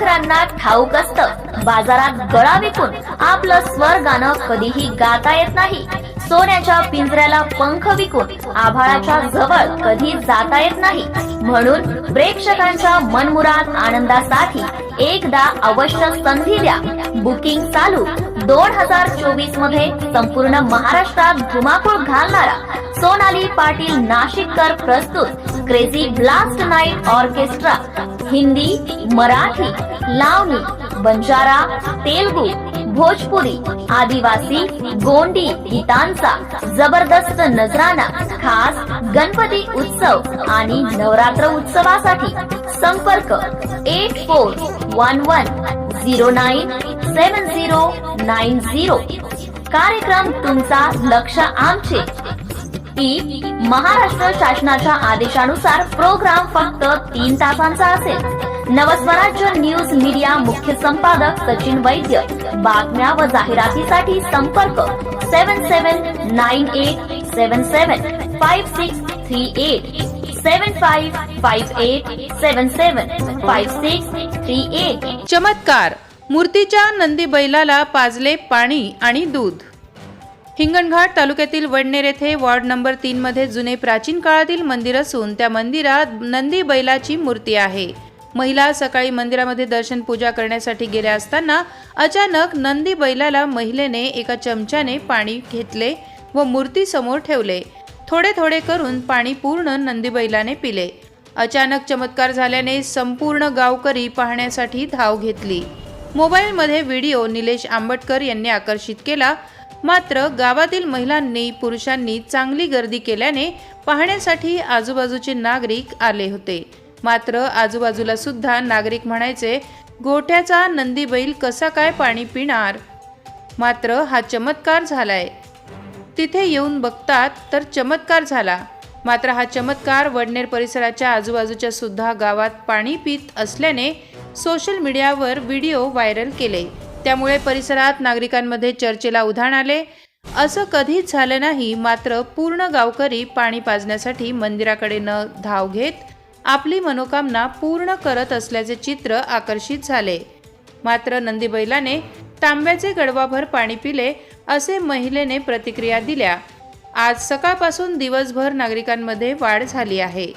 पाखरांना ठाऊक असतं. बाजारात गळा विकून आपलं स्वर गाणं कधीही गाता येत नाही. सोन्याच्या पिंजऱ्याला पंख विकून आभाळाच्या जवळ कधी जाता येत नाही. म्हणून प्रेक्षकांच्या मनमुराद आनंदासाठी एकदा अवश्य संधी द्या. बुकिंग चालू. दोन हजार चोवीसमध्ये संपूर्ण महाराष्ट्रात धुमाकूळ घालणारा सोनाली पाटील नाशिककर प्रस्तुत crazy blast night orchestra Hindi Marathi लावणी बंजारा तेलगू भोजपुरी आदिवासी गोंडी गीतांचा जबरदस्त नजराना खास गणपती उत्सव आणि नवरात्र उत्सवासाठी संपर्क eight four one one zero nine seven zero nine zero. कार्यक्रम तुमचा लक्ष आमचे. की महाराष्ट्र शासनाच्या आदेशानुसार प्रोग्राम फक्त तीन तासांचा असेल. नवस्वराज्य न्यूज मीडिया मुख्य संपादक सचिन वैद्य. बातम्या व जाहिरातीसाठी संपर्क seven seven nine eight seven seven five six three eight. Seven five five eight seven seven five six three eight. चमत्कार. मूर्तीच्या नंदी बैलाला पाजले पाणी आणि दूध. हिंगणघाट तालुक्यातील वडनेर येथे वॉर्ड नंबर तीनमध्ये जुने प्राचीन काळातील मंदिर असून त्या मंदिरात नंदी बैलाची मूर्ती आहे. महिला सकाळी मंदिरामध्ये दर्शन पूजा करण्यासाठी गेल्या असताना अचानक नंदी बैलाला महिलेने एका चमच्याने पाणी घेतले व मूर्ती समोर ठेवले. थोडे थोडे करून पाणी पूर्ण नंदी बैलाने पिले. अचानक चमत्कार झाल्याने संपूर्ण गावकरी पाहण्यासाठी धाव घेतली. मोबाईलमध्ये व्हिडिओ निलेश आंबटकर यांनी आकर्षित केला. मात्र गावातील महिलांनी पुरुषांनी चांगली गर्दी केल्याने पाहण्यासाठी आजूबाजूचे नागरिक आले होते. मात्र आजूबाजूला सुद्धा नागरिक म्हणायचे गोठ्याचा नंदी बैल कसा काय पाणी पिणार? मात्र हा चमत्कार झालाय. तिथे येऊन बघतात तर चमत्कार झाला. मात्र हा चमत्कार वडनेर परिसराच्या आजूबाजूच्या सुद्धा गावात पाणी पित असल्याने सोशल मीडियावर व्हिडिओ व्हायरल केले. त्यामुळे परिसरात नागरिकांमध्ये चर्चेला उधाण आले. असं कधीच झालं नाही मात्र पूर्ण गावकरी पाणी पाजण्यासाठी मंदिराकडे न धाव घेत आपली मनोकामना पूर्ण करत असल्याचे चित्र आकर्षित झाले. मात्र नंदीबैलाने तांब्याचे गडवाभर पाणी पिले असे महिलेने प्रतिक्रिया दिल्या. आज सकाळपासून दिवसभर नागरिकांमध्ये वाढ झाली आहे.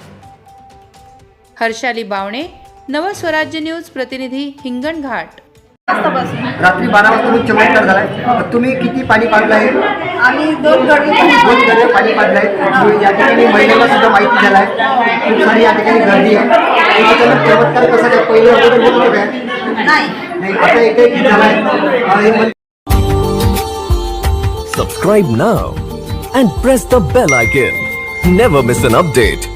हर्षाली बावणे नवस्वराज्य न्यूज प्रतिनिधी हिंगणघाट रात्री बारा वाजता तुम्ही चमत्कार झालाय. तर तुम्ही किती पाणी पाजलं आहे? आम्ही दोन गडवे दोन गडवे पाणी पाजलं आहे. या ठिकाणी महिलेला सुद्धा माहिती झालाय. खूप सारी या ठिकाणी गर्दी आहे. त्याच्यानंतर चमत्कार कसा काय? पहिले अगोदर होत होतं काय नाही. नाही आता एकही झालाय. अं, हे मंदिर Subscribe now and press the bell icon. Never miss an update.